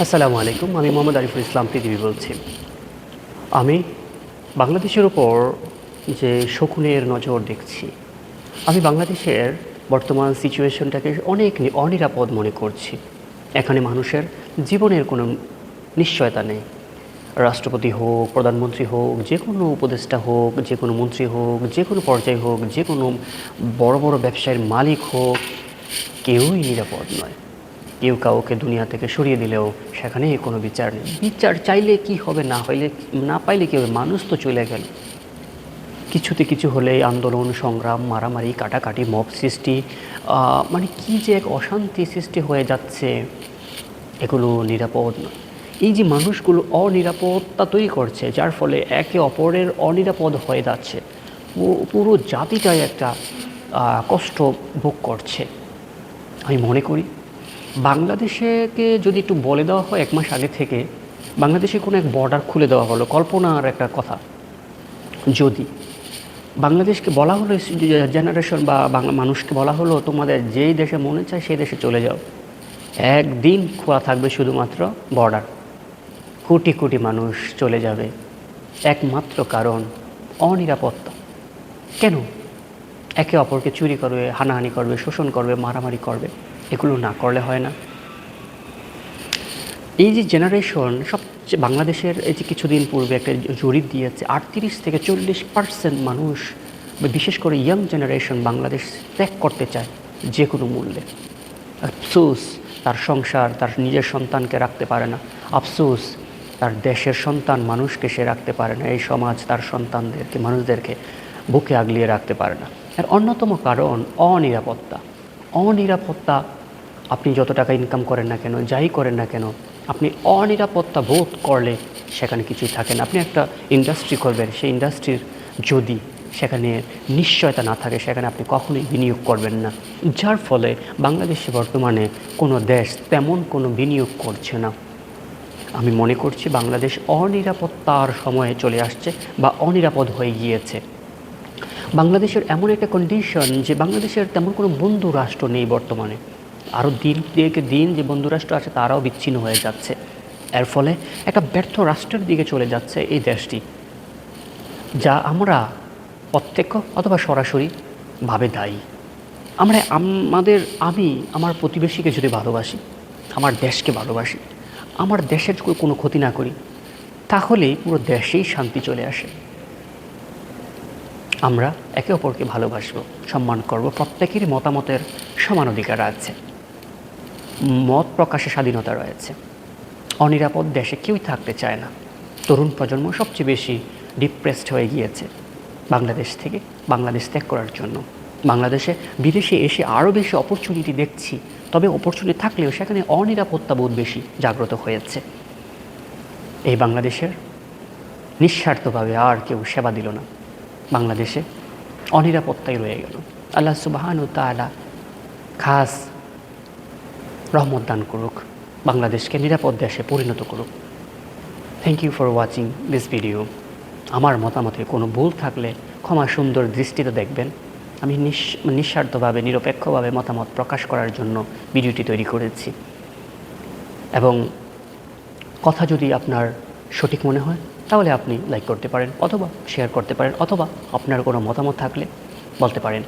আসসালামু আলাইকুম, আমি মোহাম্মদ আরিফুল ইসলাম পৃথিবী বলছি। আমি বাংলাদেশের ওপর যে শকুনের নজর দেখছি, আমি বাংলাদেশের বর্তমান সিচুয়েশনটাকে অনেক অনিরাপদ মনে করছি। এখানে মানুষের জীবনের কোনো নিশ্চয়তা নেই। রাষ্ট্রপতি হোক, প্রধানমন্ত্রী হোক, যে কোনো উপদেষ্টা হোক, যে কোনো মন্ত্রী হোক, যে কোনো পর্যায়ে হোক, যে কোনো বড় বড় ব্যবসায়ের মালিক হোক, কেউই নিরাপদ নয়। কেউ কাউকে দুনিয়া থেকে সরিয়ে দিলেও সেখানে কোনো বিচার নেই। বিচার চাইলে কি হবে, না হইলে, না পাইলে কি হবে? মানুষ তো চলে গেল। কিছুতে কিছু হলেই আন্দোলন, সংগ্রাম, মারামারি, কাটাকাটি, মব সৃষ্টি মানে কি যে এক অশান্তি সৃষ্টি হয়ে যাচ্ছে, এগুলো নিরাপদ না। এই যে মানুষগুলো অনিরাপত্তা তৈরি করছে, যার ফলে একে অপরের অনিরাপদ হয়ে যাচ্ছে পুরো জাতিটাই একটা কষ্ট ভোগ করছে। আমি মনে করি বাংলাদেশেকে যদি একটু বলে দেওয়া হয়, এক মাস আগে থেকে বাংলাদেশে কোনো এক বর্ডার খুলে দেওয়া হলো, কল্পনার একটা কথা। যদি বাংলাদেশকে বলা হলো জেনারেশন বা মানুষকে বলা হলো, তোমাদের যেই দেশে মনে চায় সেই দেশে চলে যাও। একদিন খোলা থাকবে শুধুমাত্র বর্ডার কোটি কোটি মানুষ চলে যাবে। একমাত্র কারণ অনিরাপত্তা। কেন? একে অপরকে চুরি করবে, হানাহানি করবে, শোষণ করবে, মারামারি করবে। এগুলো না করলে হয় না। এই যে জেনারেশন সবচেয়ে বাংলাদেশের এই যে কিছুদিন পূর্বে একটা জরিপ দিয়েছে, আটত্রিশ থেকে চল্লিশ পার্সেন্ট মানুষ বিশেষ করে ইয়াং জেনারেশন বাংলাদেশ ত্যাগ করতে চায় যে কোনো মূল্যে। আফসোস, তার সংসার, তার নিজের সন্তানকে রাখতে পারে না। আফসোস, তার দেশের সন্তান মানুষকে সে রাখতে পারে না, এই সমাজ তার সন্তানদেরকে, মানুষদেরকে বুকে আগলিয়ে রাখতে পারে না। এর অন্যতম কারণ, অনিরাপত্তা। অনিরাপত্তা আপনি যত টাকা ইনকাম করেন না কেন, যাই করেন না কেন, আপনি অনিরাপত্তা বোধ করলে সেখানে কিছুই থাকে না। আপনি একটা ইন্ডাস্ট্রি করবেন, সেই ইন্ডাস্ট্রির যদি সেখানে নিশ্চয়তা না থাকে, সেখানে আপনি কখনোই বিনিয়োগ করবেন না। যার ফলে বাংলাদেশে বর্তমানে কোনো দেশ তেমন কোনো বিনিয়োগ করছে না। আমি মনে করছি বাংলাদেশ অনিরাপত্তার সময়ে চলে আসছে বা অনিরাপদ হয়ে গিয়েছে। বাংলাদেশের এমন একটা কন্ডিশন যে বাংলাদেশের তেমন কোনো বন্ধু রাষ্ট্র নেই বর্তমানে। আরও দিন থেকে দিন যে বন্ধুরাষ্ট্র আছে তারাও বিচ্ছিন্ন হয়ে যাচ্ছে। এর ফলে একটা ব্যর্থ রাষ্ট্রের দিকে চলে যাচ্ছে এই দেশটি, যা আমরা প্রত্যক্ষ অথবা সরাসরি ভাবে দায়ী। আমরা আমাদের, আমি আমার প্রতিবেশীকে যদি ভালোবাসি, আমার দেশকে ভালোবাসি, আমার দেশের কোনো ক্ষতি না করি, তাহলে পুরো দেশেই শান্তি চলে আসে। আমরা একে অপরকে ভালোবাসব, সম্মান করব, প্রত্যেকেরই মতামতের সমান অধিকার আছে। মত প্রকাশে স্বাধীনতা রয়েছে। অনিরাপদ দেশে কেউই থাকতে চায় না। তরুণ প্রজন্ম সবচেয়ে বেশি ডিপ্রেসড হয়ে গিয়েছে। বাংলাদেশ থেকে বাংলাদেশ ত্যাগ করার জন্য। বাংলাদেশে বিদেশে এসে আরও বেশি অপরচুনিটি দেখছি। তবে অপরচুনিটি থাকলেও সেখানে অনিরাপত্তা বোধ বেশি জাগ্রত হয়েছে। এই বাংলাদেশের নিঃস্বার্থভাবে আর কেউ সেবা দিল না। বাংলাদেশে অনিরাপত্তাই রয়ে গেল। আল্লাহ সুবাহান তালা খাস রহমত দান করুক, বাংলাদেশকে নিরাপদ দেশে পরিণত করুক। Thank you for watching this video আমার মতামতে কোনো ভুল থাকলে ক্ষমা সুন্দর দৃষ্টিতে দেখবেন। আমি নিঃস- নিঃস্বার্থভাবে, নিরপেক্ষভাবে মতামত প্রকাশ করার জন্য ভিডিওটি তৈরি করেছি। এবং কথা যদি আপনার সঠিক মনে হয়, তাহলে আপনি লাইক করতে পারেন অথবা শেয়ার করতে পারেন অথবা আপনার কোনো মতামত থাকলে বলতে পারেন।